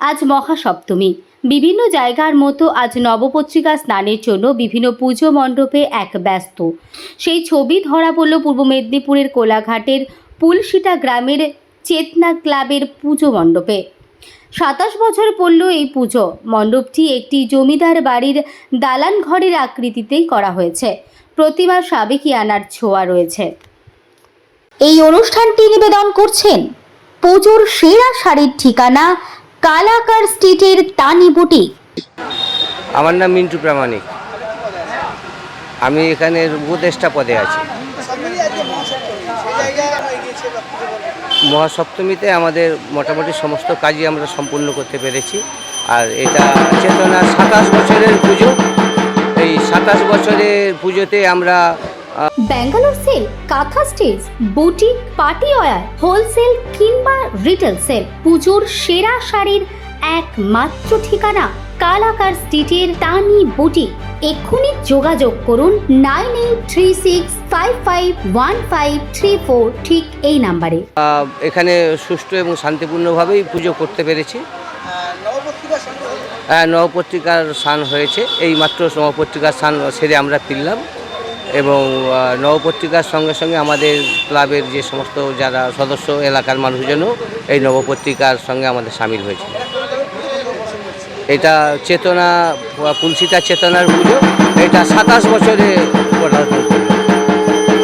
আজ মহাসপ্তমী। বিভিন্ন জায়গার মতো আজ নবপত্রিকা স্নানের জন্য বিভিন্ন পুজো মণ্ডপে এক ব্যস্ত। সেই ছবি ধরা পড়ল পূর্ব মেদিনীপুরের কোলাঘাটের পুলসিটা গ্রামের চেতনা ক্লাবের পুজো মণ্ডপে। সাতাশ বছর পড়ল এই পুজো। মণ্ডপটি একটি জমিদার বাড়ির দালান ঘরের আকৃতিতেই করা হয়েছে। প্রতিমা সাবেকিয়ানার ছোঁয়া রয়েছে। এই অনুষ্ঠানটি নিবেদন করছেন পুজোর সেরা শাড়ির ঠিকানা কালাকার স্ট্রিটের তানি বুটিক আমার নাম মিন্টু প্রামাণিক। আমি এখানে উপদেষ্টা পদে আছি। মহাসপ্তমীতে আমাদের মোটামুটি সমস্ত কাজই আমরা সম্পূর্ণ করতে পেরেছি। আর এটা চেতনা সাতাশ বছরের পুজো। এই সাতাশ বছরের পুজোতে আমরা Bangalore sale, kantha stitch boutique party wear wholesale কিংবা রিটেল সেল, পুজোর সেরা শাড়ির একমাত্র ঠিকানা কালাকার স্ট্রিটের তানি বুটিক। এক্ষুনি যোগাযোগ করুন nine eight three six five five one five three four, ঠিক এই নাম্বারে। এখানে সুষ্ঠু এবং শান্তিপূর্ণভাবেই পুজো করতে পেরেছি। হ্যাঁ নবপত্রিকার স্নান হয়েছে। এই মাত্র নবপত্রিকার স্নান সেরে আমরা ফিরলাম। এবং নবপত্রিকার সঙ্গে সঙ্গে আমাদের ক্লাবের যে সমস্ত যারা সদস্য, এলাকার মানুষজনও এই নবপত্রিকার সঙ্গে আমাদের সামিল হয়েছে। এটা চেতনা, পুলসিতা চেতনার পুজো। এটা সাতাশ বছরে